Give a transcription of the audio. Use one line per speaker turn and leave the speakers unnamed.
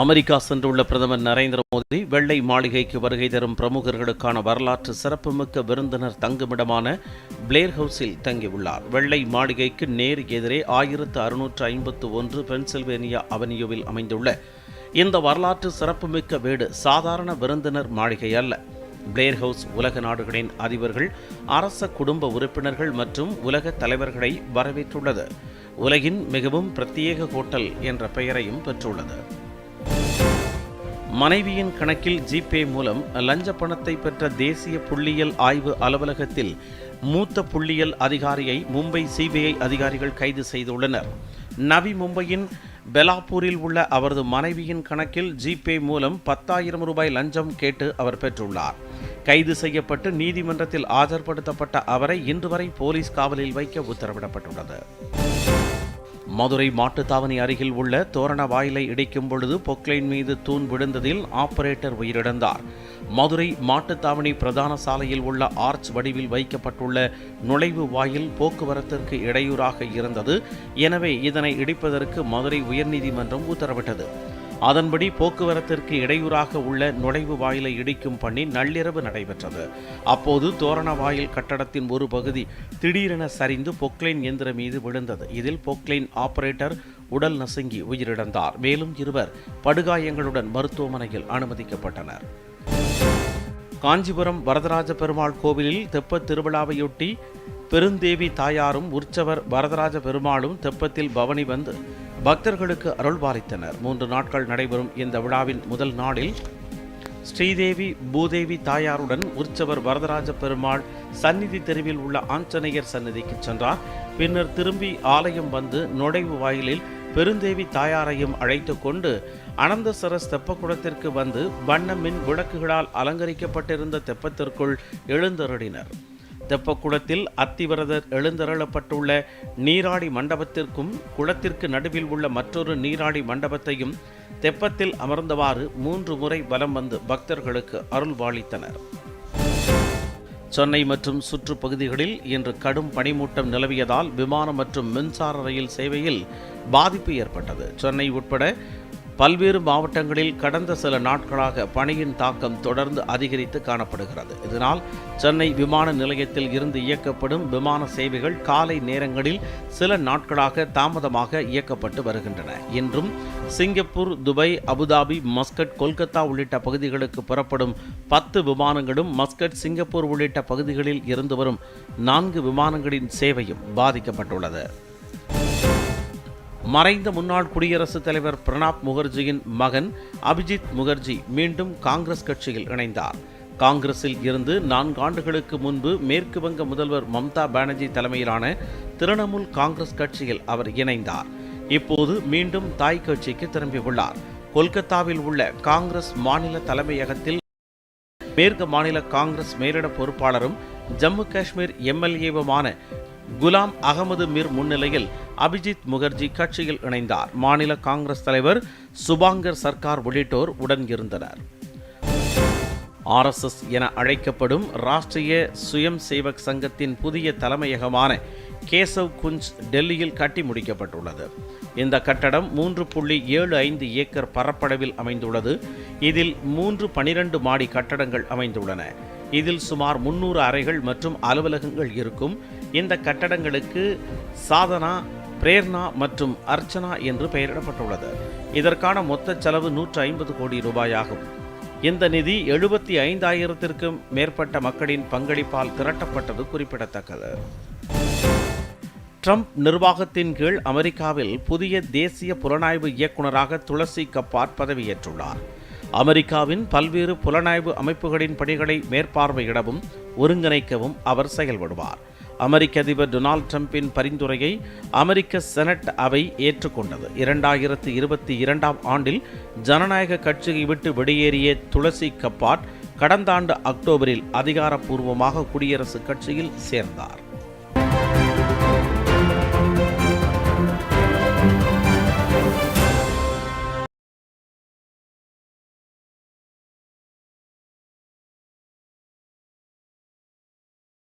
America சென்றுள்ள பிரதமர் நரேந்திர மோடி வெள்ளை மாளிகைக்கு வருகை தரும் பிரமுகர்களுக்கான வரலாற்று சிறப்புமிக்க விருந்தினர் தங்குமிடமான பிளேர் ஹவுஸில் தங்கியுள்ளார். வெள்ளை மாளிகைக்கு நேர் எதிரே ஆயிரத்து அறுநூற்று ஐம்பத்து ஒன்று பென்சில்வேனியா அவென்யூவில் அமைந்துள்ள இந்த வரலாற்று சிறப்புமிக்க வீடு சாதாரண விருந்தினர் மாளிகை அல்ல. பிளேர் ஹவுஸ் உலக நாடுகளின் அதிபர்கள் அரச குடும்ப உறுப்பினர்கள் மற்றும் உலக தலைவர்களை வரவேற்றுள்ளது. உலகின் மிகவும் பிரத்யேக ஹோட்டல் என்ற பெயரையும் பெற்றுள்ளது. மனைவியின் கணக்கில் ஜிபே மூலம் லஞ்ச பணத்தை பெற்ற தேசிய புள்ளியியல் ஆய்வு அலுவலகத்தில் மூத்த புள்ளியியல் அதிகாரியை மும்பை சிபிஐ அதிகாரிகள் கைது செய்துள்ளனர். நவி மும்பையின் பெலாப்பூரில் உள்ள அவரது மனைவியின் கணக்கில் ஜிபே மூலம் பத்தாயிரம் ரூபாய் லஞ்சம் கேட்டு அவர் பெற்றுள்ளார். கைது செய்யப்பட்டு நீதிமன்றத்தில் ஆஜர்படுத்தப்பட்ட அவரை இன்று வரை போலீஸ் காவலில் வைக்க உத்தரவிடப்பட்டுள்ளது. மதுரை மாட்டுத்தாவணி அருகில் உள்ள தோரண வாயிலை இடிக்கும் பொழுது பொக்லைன் மீது தூண் விழுந்ததில் ஆபரேட்டர் உயிரிழந்தார். மதுரை மாட்டுத்தாவணி பிரதான சாலையில் உள்ள ஆர்ச் வடிவில் வைக்கப்பட்டுள்ள நுழைவு வாயில் போக்குவரத்திற்கு இடையூறாக இருந்தது. எனவே இதனை இடிப்பதற்கு மதுரை உயர்நீதிமன்றம் உத்தரவிட்டது. அதன்படி போக்குவரத்திற்கு இடையூறாக உள்ள நுழைவு வாயிலை இடிக்கும் பணி நள்ளிரவு நடைபெற்றது. அப்போது தோரண வாயில் கட்டடத்தின் ஒரு பகுதி திடீரென சரிந்து பொக்லைன் எந்திரம் மீது விழுந்தது. இதில் பொக்லைன் ஆபரேட்டர் உடல் நசுங்கி உயிரிழந்தார். மேலும் இருவர் படுகாயங்களுடன் மருத்துவமனையில் அனுமதிக்கப்பட்டனர். காஞ்சிபுரம் வரதராஜ பெருமாள் கோவிலில் தெப்பத் திருவிழாவையொட்டி பெருந்தேவி தாயாரும் உற்சவர் வரதராஜ பெருமாளும் தெப்பத்தில் பவனி வந்து பக்தர்களுக்கு அருள்பாலித்தனர். மூன்று நாட்கள் நடைபெறும் இந்த விழாவின் முதல் நாளில் ஸ்ரீதேவி பூதேவி தாயாருடன் உற்சவர் வரதராஜ பெருமாள் சந்நிதி தெருவில் உள்ள ஆஞ்சநேயர் சந்நிதிக்கு சென்றார். பின்னர் திரும்பி ஆலயம் வந்து நுழைவு வாயிலில் பெருந்தேவி தாயாரையும் அழைத்து கொண்டு அனந்தசரஸ் தெப்பக்குளத்திற்கு வந்து வண்ணமின் விளக்குகளால் அலங்கரிக்கப்பட்டிருந்த தெப்பத்திற்குள் எழுந்தருடினர் தெப்பக்குளத்தில் அத்திவரதர் எழுந்தருளப்பட்டுள்ள நீராடி மண்டபத்திற்கும் குளத்திற்கு நடுவில் உள்ள மற்றொரு நீராடி மண்டபத்தையும் தெப்பத்தில் அமர்ந்தவாறு மூன்று முறை வலம் வந்து பக்தர்களுக்கு அருள்வாளித்தனர். சென்னை மற்றும் சுற்றுப்பகுதிகளில் இன்று கடும் பனிமூட்டம் நிலவியதால் விமானம் மற்றும் மின்சார ரயில் சேவையில் பாதிப்பு ஏற்பட்டது. சென்னை உட்பட பல்வேறு மாவட்டங்களில் கடந்த சில நாட்களாக பணியின் தாக்கம் தொடர்ந்து அதிகரித்து காணப்படுகிறது. இதனால் சென்னை விமான நிலையத்தில் இருந்து இயக்கப்படும் விமான சேவைகள் காலை நேரங்களில் சில நாட்களாக தாமதமாக இயக்கப்பட்டு வருகின்றன. இன்றும் Singapore Dubai Abu Dhabi Muscat Kolkata உள்ளிட்ட பகுதிகளுக்கு புறப்படும் பத்து விமானங்களும் மஸ்கட் சிங்கப்பூர் உள்ளிட்ட பகுதிகளில் இருந்து வரும் நான்கு விமானங்களின் சேவையும் பாதிக்கப்பட்டுள்ளது. மறைந்த முன்னாள் குடியரசுத் தலைவர் பிரணாப் முகர்ஜியின் மகன் அபிஜித் முகர்ஜி மீண்டும் காங்கிரஸ் கட்சியில் இணைந்தார். காங்கிரஸில் இருந்து நான்கு ஆண்டுகளுக்கு முன்பு மேற்கு வங்க முதல்வர் மம்தா பானர்ஜி தலைமையிலான திரிணாமுல் காங்கிரஸ் கட்சியில் அவர் இணைந்தார். இப்போது மீண்டும் தாய் கட்சிக்கு திரும்பியுள்ளார். கொல்கத்தாவில் உள்ள காங்கிரஸ் மாநில தலைமையகத்தில் மேற்கு மாநில காங்கிரஸ் மேலிட பொறுப்பாளரும் ஜம்மு காஷ்மீர் எம்எல்ஏவுமான குலாம் அகமது மிர் முன்னிலையில் அபிஜித் முகர்ஜி கட்சியில் இணைந்தார். மாநில காங்கிரஸ் தலைவர் சுபாங்கர் சர்க்கார் உள்ளிட்டோர் உடன் இருந்தனர். ஆர்எஸ்எஸ் என அழைக்கப்படும் ராஷ்டிரிய சுயம் சேவக் சங்கத்தின் புதிய தலைமையகமான கேசவ் குஞ்ச் டெல்லியில் கட்டி முடிக்கப்பட்டுள்ளது. இந்த கட்டடம் மூன்று புள்ளி ஏழு ஐந்து ஏக்கர் பரப்பளவில் அமைந்துள்ளது. இதில் மூன்று பனிரெண்டு மாடி கட்டடங்கள் அமைந்துள்ளன. இதில் சுமார் முன்னூறு அறைகள் மற்றும் அலுவலகங்கள் இருக்கும். இந்த கட்டடங்களுக்கு சாதனா பிரேர்ணா மற்றும் அர்ச்சனா என்று பெயரிடப்பட்டுள்ளது. இதற்கான மொத்த செலவு நூற்று ஐம்பது கோடி ரூபாயாகும். இந்த நிதி எழுபத்தி ஐந்தாயிரத்திற்கும் மேற்பட்ட மக்களின் பங்களிப்பால் திரட்டப்பட்டது குறிப்பிடத்தக்கது. ட்ரம்ப் நிர்வாகத்தின் கீழ் அமெரிக்காவில் புதிய தேசிய புலனாய்வு இயக்குநராக துளசி கப்பார் பதவியேற்றுள்ளார். அமெரிக்காவின் பல்வேறு புலனாய்வு அமைப்புகளின் பணிகளை மேற்பார்வையிடவும் ஒருங்கிணைக்கவும் அவர் செயல்படுவார். அமெரிக்க அதிபர் டொனால்ட் ட்ரம்பின் பரிந்துரையை அமெரிக்க செனட் அவை ஏற்றுக்கொண்டது. இரண்டாயிரத்து இருபத்தி இரண்டாம் ஆண்டில் ஜனநாயக கட்சியை விட்டு வெளியேறிய துளசி கப்பாட் கடந்த ஆண்டு அக்டோபரில் அதிகாரப்பூர்வமாக குடியரசுக் கட்சியில் சேர்ந்தார்.